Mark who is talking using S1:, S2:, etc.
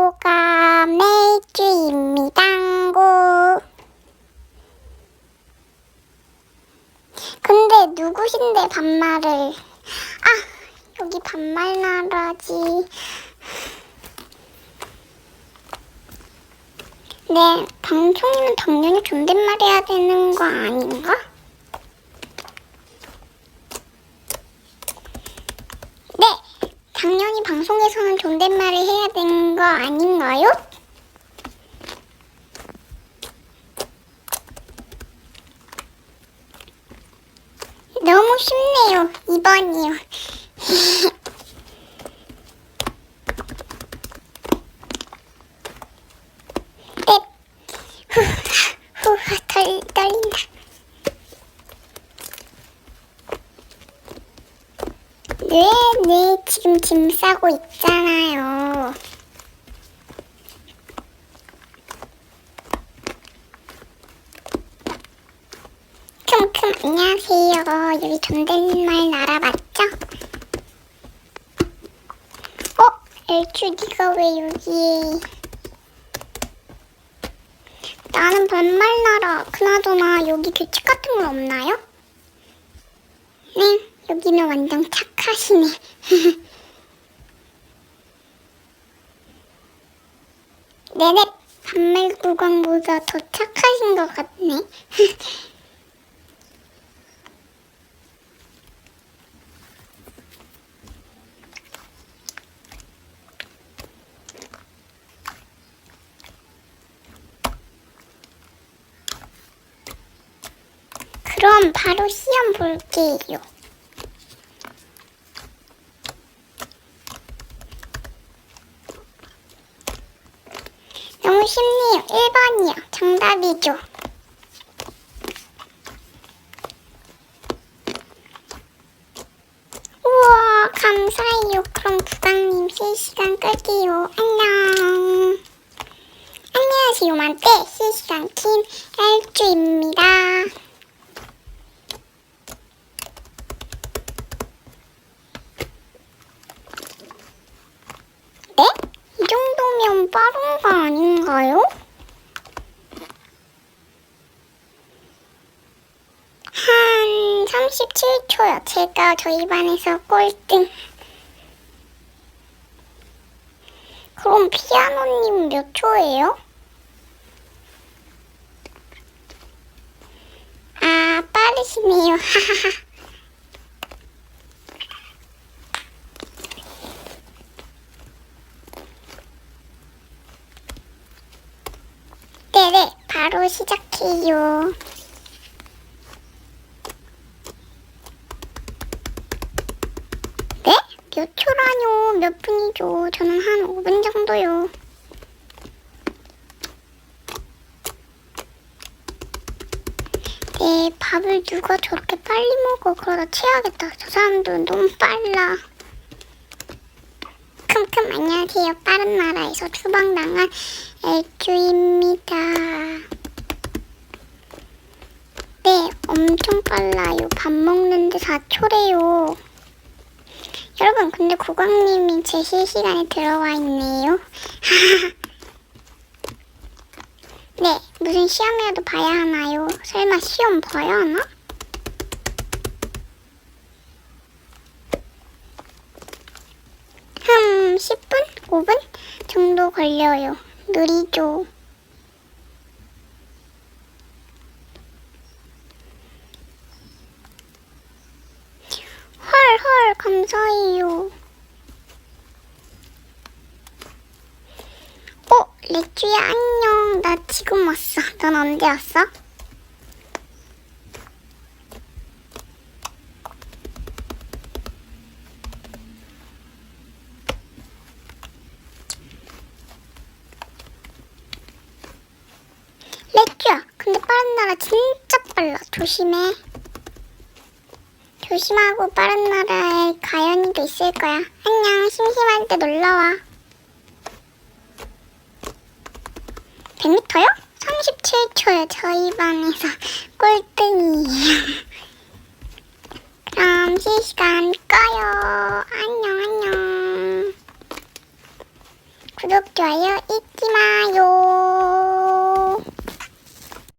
S1: 소가 맥주입니다고. 근데 누구신데 반말을? 아, 여기 반말 나라지. 네, 방송이면 당연히 존댓말 해야 되는 거 아닌가? 네, 당연히 방송에서는 존댓말을 해야 되는 거 아닌가요? 너무 쉽네요. 2번이요. 네, 네, 지금 짐 싸고 있잖아요. 큼큼 안녕하세요. 여기 나라 맞죠? 어? 엘쭈 니가 왜 여기에 나는 반말 나라 그나저나 여기 규칙 같은 건 없나요? 네 여기는 완전 착 하시네 네네 반말 구간보다 더 착하신 것 같네 그럼 바로 시험 볼게요. 너무 쉽네요. 1번이요. 정답이죠. 우와, 감사해요. 그럼 부장님 실시간 끌게요. 안녕. 안녕하세요. 만때 실시간 킨 엘주입니다. 네? 이 정도면 빠른 거 아닌가 요? 한 37초요. 제가 저희 반에서 꼴등. 그럼 피아노님 몇 초예요? 아, 빠르시네요. 하하하. 네네, 바로 시작해요. 네? 몇 초라뇨? 몇 분이죠? 저는 한 5분 정도요. 네, 밥을 누가 저렇게 빨리 먹어? 그러다 체하겠다. 저 사람들 너무 빨라. 큼큼 안녕하세요. 빠른 나라에서 추방당한 엘주입니다. 네, 엄청 빨라요. 밥 먹는데 4초래요. 여러분, 근데 국왕님이 제 실시간에 들어와 있네요. 네, 무슨 시험이라도 봐야 하나요? 설마 시험 봐야 하나? 한 10분? 5분? 정도 걸려요. 느리죠. 헐, 헐, 감사해요. 어, 레쭈야, 안녕. 나 지금 왔어. 넌 언제 왔어? 레쭈야, 근데 빠른 나라 진짜 빨라. 조심해. 조심하고 빠른 나라에 가연이도 있을 거야. 안녕, 심심할 때 놀러와. 100m요? 37초요. 저희 반에서 꼴등이에요. 그럼 실시간 꺼요. 안녕, 안녕. 구독, 좋아요 잊지 마요.